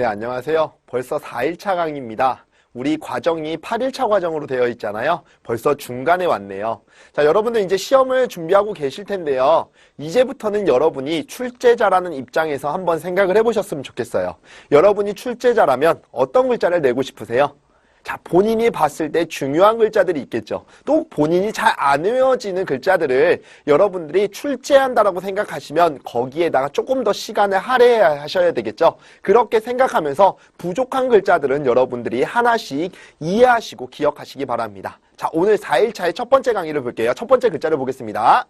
네, 안녕하세요. 벌써 4일차 강의입니다. 우리 과정이 8일차 과정으로 되어 있잖아요. 벌써 중간에 왔네요. 자, 여러분들 이제 시험을 준비하고 계실 텐데요. 이제부터는 여러분이 출제자라는 입장에서 한번 생각을 해보셨으면 좋겠어요. 여러분이 출제자라면 어떤 글자를 내고 싶으세요? 자, 본인이 봤을 때 중요한 글자들이 있겠죠. 또 본인이 잘 안 외워지는 글자들을 여러분들이 출제한다라고 생각하시면 거기에다가 조금 더 시간을 할애하셔야 되겠죠. 그렇게 생각하면서 부족한 글자들은 여러분들이 하나씩 이해하시고 기억하시기 바랍니다. 자, 오늘 4일차의 첫 번째 강의를 볼게요. 첫 번째 글자를 보겠습니다.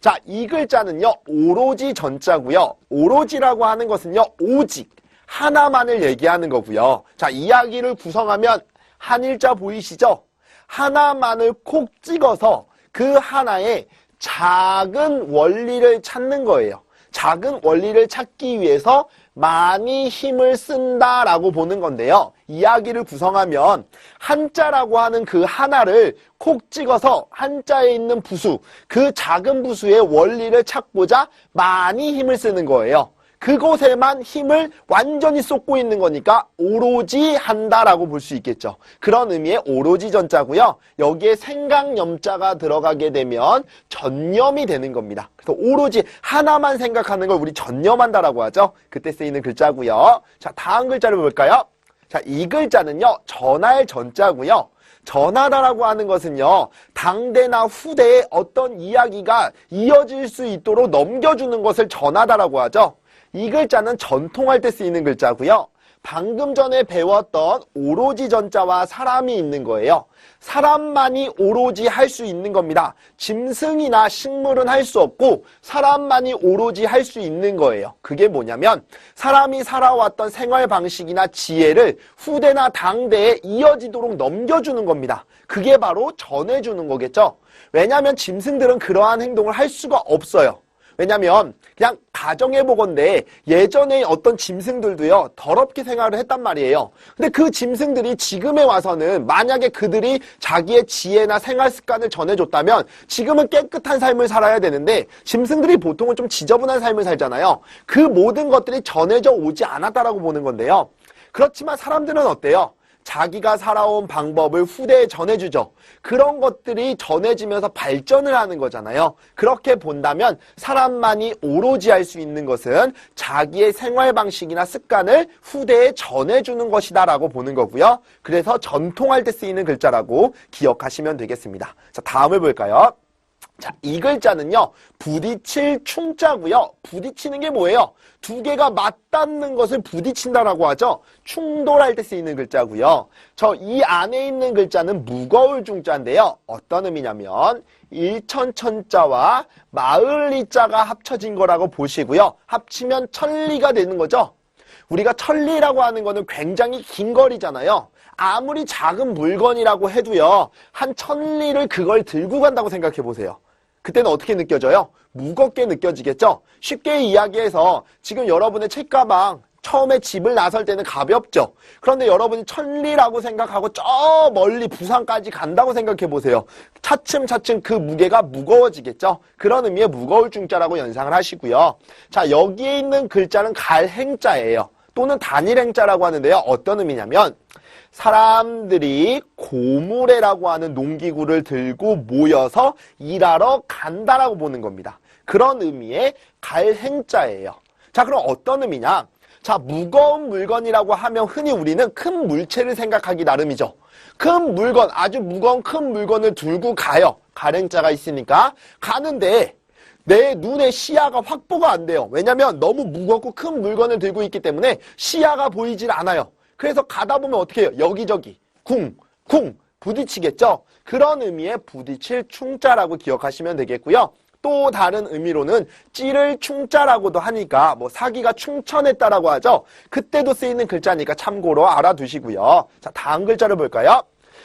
자, 이 글자는요, 오로지 전자고요. 오로지라고 하는 것은요, 오직. 하나만을 얘기하는 거고요. 자, 이야기를 구성하면 한일자 보이시죠? 하나만을 콕 찍어서 그 하나의 작은 원리를 찾는 거예요. 작은 원리를 찾기 위해서 많이 힘을 쓴다라고 보는 건데요. 이야기를 구성하면 한자라고 하는 그 하나를 콕 찍어서 한자에 있는 부수, 그 작은 부수의 원리를 찾고자 많이 힘을 쓰는 거예요. 그곳에만 힘을 완전히 쏟고 있는 거니까 오로지 한다라고 볼 수 있겠죠. 그런 의미의 오로지 전자고요. 여기에 생각 염자가 들어가게 되면 전념이 되는 겁니다. 그래서 오로지 하나만 생각하는 걸 우리 전념한다라고 하죠. 그때 쓰이는 글자고요. 자, 다음 글자를 볼까요? 자, 이 글자는요. 전할 전자고요. 전하다라고 하는 것은요, 당대나 후대에 어떤 이야기가 이어질 수 있도록 넘겨주는 것을 전하다라고 하죠. 이 글자는 전통할 때 쓰이는 글자고요. 방금 전에 배웠던 오로지 전자와 사람이 있는 거예요. 사람만이 오로지 할 수 있는 겁니다. 짐승이나 식물은 할 수 없고 사람만이 오로지 할 수 있는 거예요. 그게 뭐냐면 사람이 살아왔던 생활 방식이나 지혜를 후대나 당대에 이어지도록 넘겨주는 겁니다. 그게 바로 전해주는 거겠죠. 왜냐하면 짐승들은 그러한 행동을 할 수가 없어요. 왜냐면 그냥 가정해 보건데 예전에 어떤 짐승들도요 더럽게 생활을 했단 말이에요. 근데 그 짐승들이 지금에 와서는 만약에 그들이 자기의 지혜나 생활 습관을 전해줬다면 지금은 깨끗한 삶을 살아야 되는데 짐승들이 보통은 좀 지저분한 삶을 살잖아요. 그 모든 것들이 전해져 오지 않았다라고 보는 건데요. 그렇지만 사람들은 어때요? 자기가 살아온 방법을 후대에 전해주죠. 그런 것들이 전해지면서 발전을 하는 거잖아요. 그렇게 본다면 사람만이 오로지 할 수 있는 것은 자기의 생활 방식이나 습관을 후대에 전해주는 것이다라고 보는 거고요. 그래서 전통할 때 쓰이는 글자라고 기억하시면 되겠습니다. 자, 다음을 볼까요? 자, 이 글자는요, 부딪힐 충자고요. 부딪히는 게 뭐예요? 두 개가 맞닿는 것을 부딪힌다라고 하죠. 충돌할 때 쓰이는 글자고요. 저 이 안에 있는 글자는 무거울 중자인데요. 어떤 의미냐면 일천천자와 마을리자가 합쳐진 거라고 보시고요. 합치면 천리가 되는 거죠. 우리가 천리라고 하는 거는 굉장히 긴 거리잖아요. 아무리 작은 물건이라고 해도요. 한 천리를 그걸 들고 간다고 생각해 보세요. 그때는 어떻게 느껴져요? 무겁게 느껴지겠죠? 쉽게 이야기해서 지금 여러분의 책가방 처음에 집을 나설 때는 가볍죠. 그런데 여러분이 천리라고 생각하고 저 멀리 부산까지 간다고 생각해 보세요. 차츰차츰 그 무게가 무거워지겠죠. 그런 의미의 무거울 중자라고 연상을 하시고요. 자 여기에 있는 글자는 갈행자예요. 또는 단일행자라고 하는데요. 어떤 의미냐면 사람들이 고무래라고 하는 농기구를 들고 모여서 일하러 간다라고 보는 겁니다. 그런 의미의 갈행자예요. 자, 그럼 어떤 의미냐? 자, 무거운 물건이라고 하면 흔히 우리는 큰 물체를 생각하기 나름이죠. 큰 물건, 아주 무거운 큰 물건을 들고 가요. 가랭자가 있으니까. 가는데 내 눈의 시야가 확보가 안 돼요. 왜냐면 너무 무겁고 큰 물건을 들고 있기 때문에 시야가 보이질 않아요. 그래서 가다 보면 어떻게 해요? 여기저기 쿵, 쿵 부딪히겠죠? 그런 의미의 부딪힐 충자라고 기억하시면 되겠고요. 또 다른 의미로는 찌를 충자라고도 하니까 뭐 사기가 충천했다라고 하죠. 그때도 쓰이는 글자니까 참고로 알아두시고요. 자, 다음 글자를 볼까요?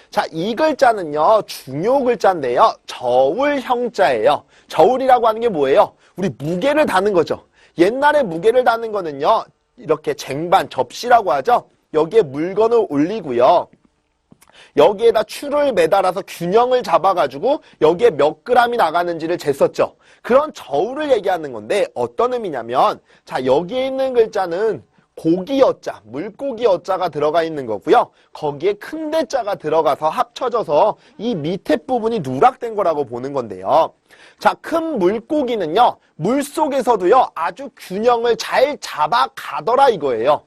자, 이 글자는요, 중요 글자인데요. 저울 형자예요. 저울이라고 하는 게 뭐예요? 우리 무게를 다는 거죠. 옛날에 무게를 다는 거는요, 이렇게 쟁반, 접시라고 하죠. 여기에 물건을 올리고요. 여기에다 추를 매달아서 균형을 잡아가지고 여기에 몇 그램이 나가는지를 쟀었죠. 그런 저울을 얘기하는 건데 어떤 의미냐면 자 여기에 있는 글자는 고기 어자, 물고기 어자가 들어가 있는 거고요. 거기에 큰 대자가 들어가서 합쳐져서 이 밑에 부분이 누락된 거라고 보는 건데요. 자, 큰 물고기는요, 물 속에서도요, 아주 균형을 잘 잡아가더라 이거예요.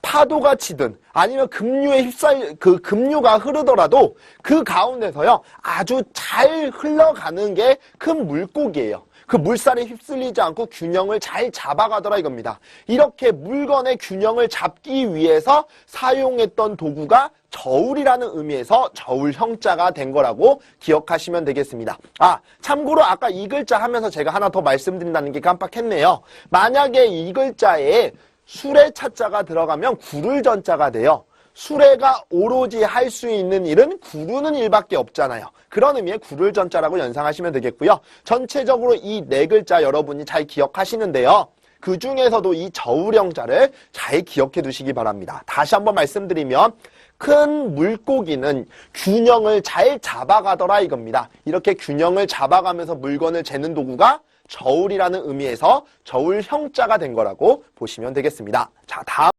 파도가 치든 아니면 급류에 휩싸일 그 급류가 흐르더라도 그 가운데서요 아주 잘 흘러가는 게 큰 물고기예요. 그 물살에 휩쓸리지 않고 균형을 잘 잡아가더라 이겁니다. 이렇게 물건의 균형을 잡기 위해서 사용했던 도구가 저울이라는 의미에서 저울 형자가 된 거라고 기억하시면 되겠습니다. 아, 참고로 아까 이 글자 하면서 제가 하나 더 말씀드린다는 게 깜빡했네요. 만약에 이 글자에 수레 차자가 들어가면 구를 전자가 돼요. 수레가 오로지 할 수 있는 일은 구르는 일밖에 없잖아요. 그런 의미의 구를 전자라고 연상하시면 되겠고요. 전체적으로 이 네 글자 여러분이 잘 기억하시는데요. 그 중에서도 이 저울형자를 잘 기억해 두시기 바랍니다. 다시 한번 말씀드리면 큰 물고기는 균형을 잘 잡아가더라 이겁니다. 이렇게 균형을 잡아가면서 물건을 재는 도구가 저울이라는 의미에서 저울 형자가 된 거라고 보시면 되겠습니다. 자, 다음